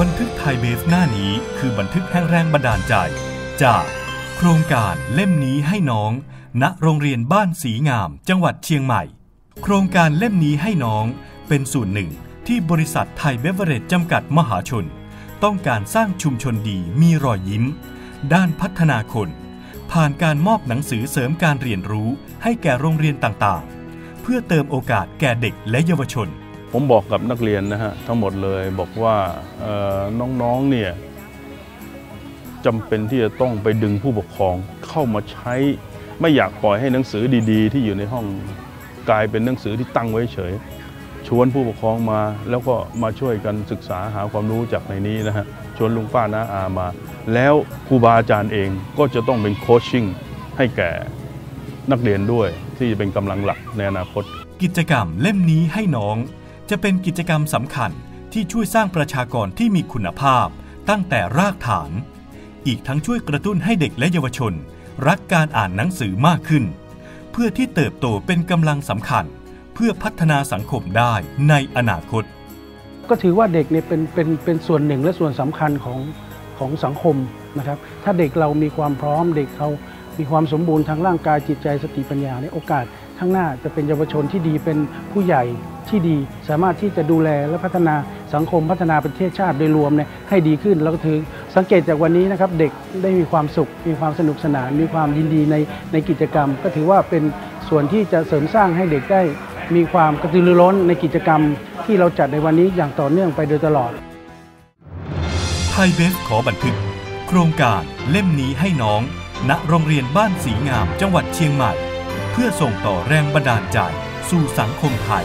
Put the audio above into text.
บันทึกไทยเบฟหน้านี้คือบันทึกแห่งแรงบันดาลใจ จากโครงการเล่มนี้ให้น้อง ณโรงเรียนบ้านสีงาม จังหวัดเชียงใหม่ โครงการเล่มนี้ให้น้องเป็นส่วนหนึ่งที่บริษัทไทยเบเวอร์เรจจำกัดมหาชน ต้องการสร้างชุมชนดีมีรอยยิ้ม ด้านพัฒนาคน ผ่านการมอบหนังสือเสริมการเรียนรู้ให้แก่โรงเรียนต่างๆ เพื่อเติมโอกาสแก่เด็กและเยาวชน ผมบอกกับนักเรียนนะฮะทั้งหมดเลยบอกว่าน้องๆเนี่ยจำเป็นที่จะต้องไปดึงผู้ปกครองเข้ามาใช้ ไม่อยากปล่อยให้หนังสือดีๆ ที่อยู่ในห้องกลายเป็นหนังสือที่ตั้งไว้เฉย ชวนผู้ปกครองมา แล้วก็มาช่วยกันศึกษาหาความรู้จากในนี้นะฮะชวนลุงป้าน้าอามา แล้วครูบาอาจารย์เองก็จะต้องเป็นโคชชิ่งให้แก่นักเรียนด้วยที่จะเป็นกำลังหลักในอนาคต กิจกรรมเล่มนี้ให้น้อง จะเป็นกิจกรรมสำคัญที่ช่วยสร้างประชากรที่มีคุณภาพ ตั้งแต่รากฐาน อีกทั้งช่วยกระตุ้นให้เด็กและเยาวชน รักการอ่านหนังสือมากขึ้น เพื่อที่เติบโตเป็นกำลังสำคัญ เพื่อพัฒนาสังคมได้ในอนาคต ก็ถือว่าเด็กเนี่ยเป็นเป็นเป็นส่วนหนึ่งและส่วนสำคัญของของสังคมนะครับ ถ้าเด็กเรามีความพร้อมเด็กเขามีความสมบูรณ์ทางร่างกายจิตใจสติปัญญาเนี่ยโอกาสข้างหน้าจะเป็นเยาวชนที่ดีเป็นผู้ใหญ่ ที่ดี สามารถที่จะดูแลและพัฒนาสังคมพัฒนาประเทศชาติโดยรวมเนี่ยให้ดีขึ้น แล้วก็ถือสังเกตจากวันนี้นะครับเด็กได้มีความสุข มีความสนุกสนาน มีความยินดีในในกิจกรรม ก็ถือว่าเป็นส่วนที่จะเสริมสร้างให้เด็กได้ มีความกระตือรือร้นในกิจกรรม ที่เราจัดในวันนี้อย่างต่อเนื่องไปโดยตลอดไทยเบฟขอบันทึก โครงการเล่มนี้ให้น้อง ณโรงเรียนบ้านสีงามจังหวัดเชียงใหม่ เพื่อส่งต่อแรงบันดาลใจสู่สังคมไทย